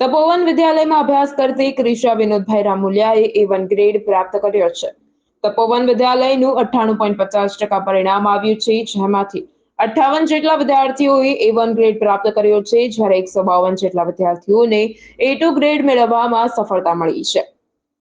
તપોવન વિદ્યાલયમાં અભ્યાસ કરતી ક્રિશા વિનોદભાઈ રામુલિયાએ એ વન ગ્રેડ પ્રાપ્ત કર્યો છે. તપોવન વિદ્યાલયનું અઠ્ઠાણું પોઈન્ટ પચાસ ટકા પરિણામ આવ્યું છે જેમાંથી અઠ્ઠાવન જેટલા વિદ્યાર્થીઓએ એ વન ગ્રેડ પ્રાપ્ત કર્યો છે, જ્યારે એકસો બાવન જેટલા વિદ્યાર્થીઓને એ ટુ ગ્રેડ મેળવવામાં સફળતા મળી છે.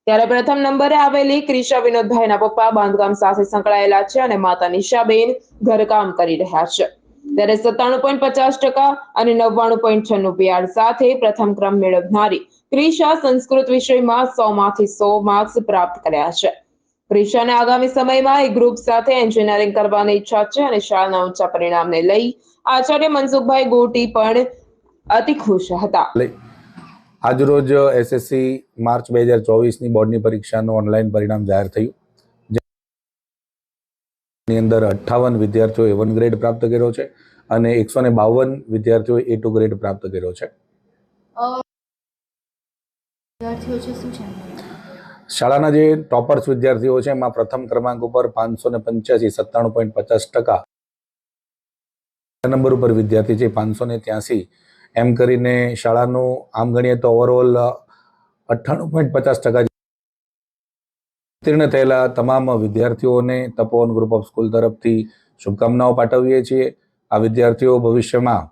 ત્યારે પ્રથમ નંબરે આવેલી ક્રિશા વિનોદભાઈના પપ્પા બાંધકામ સાથે સંકળાયેલા છે અને માતા નિશાબેન ઘરકામ કરી રહ્યા છે. ત્યારે સત્તાણું પોઈન્ટ પચાસ ટકા અને નવ્વાણું પોઈન્ટ છન્નું પીઆર સાથે પ્રથમ ક્રમ મેળવનારી ક્રિશા સંસ્કૃત વિષયમાં સો માંથી સો માર્ક્સ પ્રાપ્ત કર્યા છે. ક્રિશાને આગામી સમયમાં એક ગ્રુપ સાથે એન્જિનિયરિંગ કરવાની ઈચ્છા છે અને શાળાના ઊંચા પરિણામને લઈ આચાર્ય મનસુખભાઈ ગોટી પણ અતિ ખુશ હતા. આજરોજ એસએસસી માર્ચ બે હજાર ચોવીસની બોર્ડની પરીક્ષાનું ઓનલાઈન પરિણામ જાહેર થયું. જેની અંદર અઠ્ઠાવન વિદ્યાર્થીઓએ વન ગ્રેડ પ્રાપ્ત કર્યો છે અને એકસો ને બાવન વિદ્યાર્થીઓએ એ ટુ ગ્રેડ પ્રાપ્ત કર્યો છે? શાળાના જે ટોપર્સ વિદ્યાર્થીઓ છે એમાં પ્રથમ ક્રમાંક ઉપર પાંચસો ને પંચ્યાસી સત્તાણું પોઈન્ટ પચાસ ટકા નંબર ઉપર વિદ્યાર્થી છે પાંચસો ને ત્યાસી એમ કરીને શાળાનું આમ ગણીએ તો ઓવરઓલ અઠ્ઠાણું પોઈન્ટ પચાસ ટકા ઉત્તીર્ણ થયેલા તમામ વિદ્યાર્થીઓને તપોવન ગ્રુપ ઓફ સ્કૂલ તરફથી શુભકામનાઓ પાઠવીએ છીએ. આ વિદ્યાર્થીઓ ભવિષ્યમાં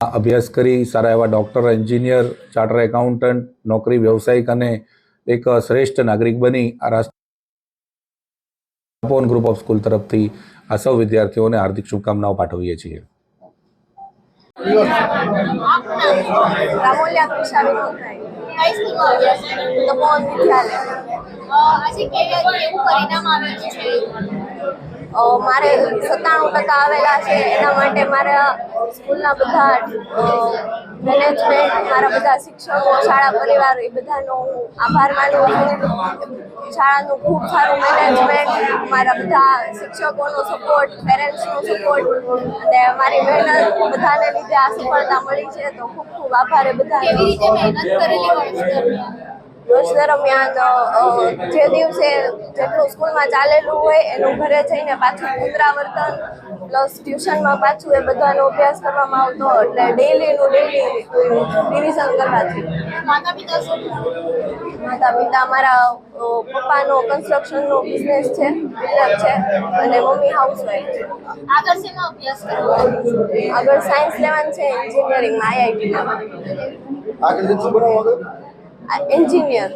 અભ્યાસ કરી સારા એવા ડૉક્ટર એન્જિનિયર ચાર્ટર એકાઉન્ટન્ટ નોકરી વ્યવસાયિક અને એક શ્રેષ્ઠ નાગરિક બની આ રાષ્ટ્ર તપોવન ગ્રુપ ઓફ સ્કૂલ તરફથી આ સૌ વિદ્યાર્થીઓને હાર્દિક શુભકામનાઓ પાઠવીએ છીએ. રામોલિયા કૃષા વિનોદભાઈ કઈ છે તો બહુ વિદ્યાલય અ, આજે કેવું પરિણામ આવ્યું છે? મારે સત્તાણું ટકા આવેલા છે, એના માટે મારા સ્કૂલના બધા મેનેજમેન્ટ મારા બધા શિક્ષકો, શાળા પરિવાર, એ બધાનો આભાર માનું છું. શાળાનું ખૂબ સારું મેનેજમેન્ટ મારા બધા શિક્ષકોનો સપોર્ટ પેરેન્ટ્સનો સપોર્ટ અને મારી મહેનત બધાને લીધે આ સફળતા મળી છે, તો ખૂબ ખૂબ આભાર બધા કેવી રીતે મહેનત વર્ષ દરમિયાન જે દિવસે જેટલું સ્કૂલમાં ચાલેલું હોય એનું ઘરે જઈને પાછું પુનરાવર્તન પ્લસ ટ્યુશનમાં પાછું એ બધાનો અભ્યાસ કરવામાં આવતો એટલે ડેલીનું ડેલી રિવિઝન કરવાથી. માતા પિતા શું માતા પિતા મારા પપ્પાનો કન્સ્ટ્રક્શનનો બિઝનેસ છે બિલ્ડર છે અને મમ્મી હાઉસવાઈફ છે. આગળ શેમાં અભ્યાસ કરવો? આગળ સાયન્સ લેવાનું છે એન્જિનિયરિંગમાં આઈઆઈટીમાં આગળ શું બનાવો આગળ એન્જિનિયર